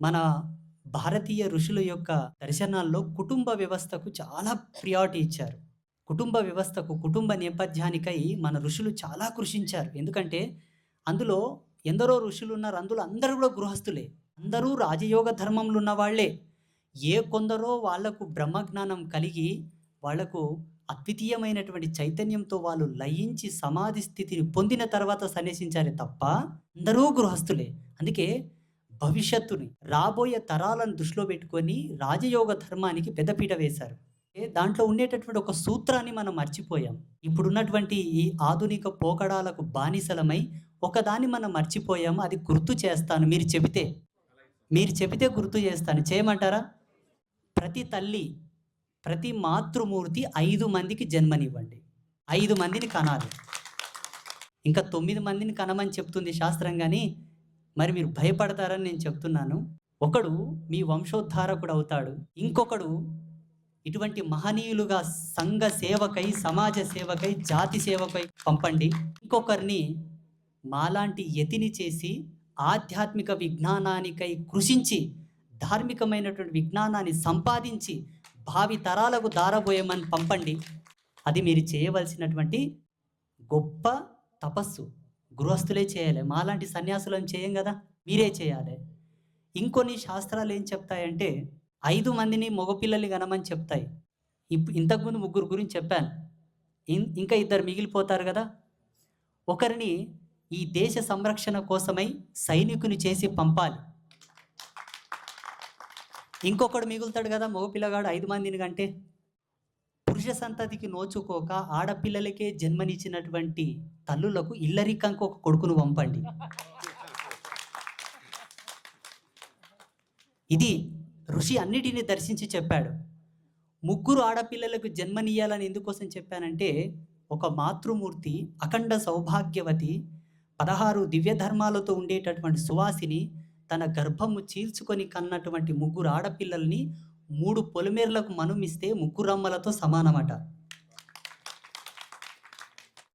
మన భారతీయ ఋషుల యొక్క దర్శనాల్లో కుటుంబ వ్యవస్థకు చాలా ప్రియారిటీ ఇచ్చారు. కుటుంబ వ్యవస్థకు, కుటుంబ నేపథ్యానికై మన ఋషులు చాలా కృషించారు. ఎందుకంటే అందులో ఎందరో ఋషులు ఉన్నారు అందులో అందరూ కూడా గృహస్థులే. అందరూ రాజయోగ ధర్మంలో ఉన్నవాళ్ళే. ఏ కొందరో వాళ్ళకు బ్రహ్మజ్ఞానం కలిగి వాళ్ళకు అద్వితీయమైనటువంటి చైతన్యంతో వాళ్ళు లయించి సమాధి స్థితిని పొందిన తర్వాత సన్యసించారే తప్ప అందరూ గృహస్థులే. అందుకే భవిష్యత్తుని, రాబోయే తరాలను దృష్టిలో పెట్టుకొని రాజయోగ ధర్మానికి పెద్దపీట వేశారు. ఏ దాంట్లో ఉండేటటువంటి ఒక సూత్రాన్ని మనం మర్చిపోయాం. ఇప్పుడున్నటువంటి ఈ ఆధునిక పోకడాలకు బానిసలమై ఒకదాన్ని మనం మర్చిపోయాము. అది గుర్తు చేస్తాను మీరు చెబితే. మీరు చెబితే గుర్తు చేస్తాను. చేయమంటారా? ప్రతి తల్లి, ప్రతి మాతృమూర్తి ఐదు మందికి జన్మనివ్వండి. ఐదు మందిని కనాలి. ఇంకా తొమ్మిది మందిని కనమని చెప్తుంది శాస్త్రం కానీ మరి మీరు భయపడతారని నేను చెప్తున్నాను. ఒకడు మీ వంశోద్ధారకుడు అవుతాడు. ఇంకొకడు ఇటువంటి మహనీయులుగా సంఘ సేవకై, సమాజ సేవకై, జాతి సేవకై పంపండి. ఇంకొకరిని మాలాంటి యతిని చేసి ఆధ్యాత్మిక విజ్ఞానానికై కృషించి, ధార్మికమైనటువంటి విజ్ఞానాన్ని సంపాదించి భావి తరాలకు దారబోయమని పంపండి. అది మీరు చేయవలసినటువంటి గొప్ప తపస్సు. గృహస్థులే చేయాలి. మాలాంటి సన్యాసులం చేయం కదా మీరే చేయాలి. ఇంకొన్ని శాస్త్రాలు ఏం చెప్తాయంటే ఐదు మందిని మగపిల్లల్ని కనమని చెప్తాయి. ఇప్ ఇంతకుముందు ముగ్గురు గురించి చెప్పాను. ఇంకా ఇద్దరు మిగిలిపోతారు కదా ఒకరిని ఈ దేశ సంరక్షణ కోసమై సైనికుని చేసి పంపాలి. ఇంకొకడు మిగులుతాడు కదా మగపిల్లగాడు ఐదు మందిని కంటే. పురుష సంతతికి నోచుకోక ఆడపిల్లలకే జన్మనిచ్చినటువంటి తల్లులకు ఇల్లరికంకు ఒక కొడుకును పంపండి. ఇది ఋషి అన్నిటిని దర్శించి చెప్పాడు. ముగ్గురు ఆడపిల్లలకు జన్మనియ్యాలని ఎందుకోసం చెప్పానంటే, ఒక మాతృమూర్తి అఖండ సౌభాగ్యవతి 16 దివ్య ధర్మాలతో ఉండేటటువంటి సువాసిని తన గర్భము చీల్చుకొని కన్నటువంటి ముగ్గురు ఆడపిల్లల్ని 3 పొలిమేరలకు మనుమిస్తే ముగ్గురమ్మలతో సమానమట.